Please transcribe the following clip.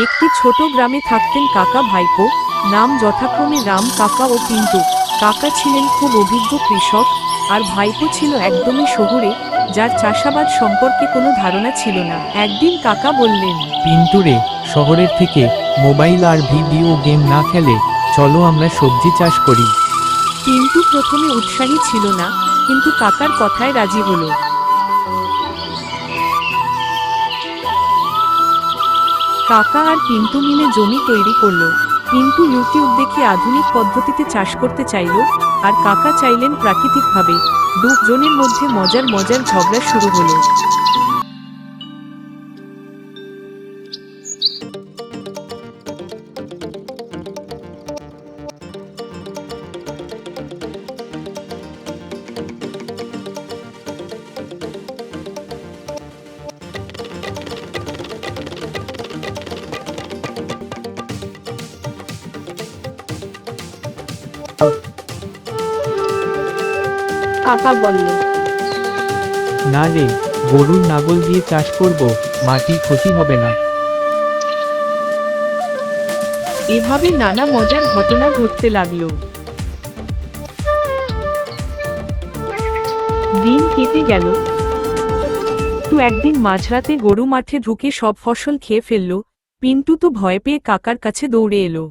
একটি ছোট গ্রামে থাকতেন কাকা ভাইপো নাম যথাক্রমে রাম কাকা ও পিন্টু। কাকা ছিলেন খুব অভিজ্ঞ কৃষক আর ভাইপো ছিল একদমই শহুরে যার চাষাবাদ সম্পর্কে কোনো ধারণা ছিল না। একদিন কাকা বললেন পিন্টুরে শহরের থেকে মোবাইল আর ভিডিও গেম না খেলে চলো আমরা সবজি চাষ করি। পিন্টু প্রথমে উৎসাহী ছিল না কিন্তু কাকার কথায় রাজি হলো। কাকা আর পিন্টু মিলে জমি তৈরি করল। পিন্টু ইউটিউব দেখে আধুনিক পদ্ধতিতে চাষ করতে চাইলো আর কাকা চাইলেন প্রাকৃতিকভাবে। দুজনের মধ্যে মজার মজার ঝগড়া শুরু হলো। কাকা বলল না রে গরুর নাগল দিয়ে চাষ করব মাটির ক্ষতি হবে না। এভাবে নানা মজার ঘটনা ঘটতে লাগল। দিন কেটে গেল। তো একদিন মাঝরাতে গরু মাঠে ঢুকে সব ফসল খেয়ে ফেলল। পিন্টু তো ভয় পেয়ে কাকার কাছে দৌড়ে এলো।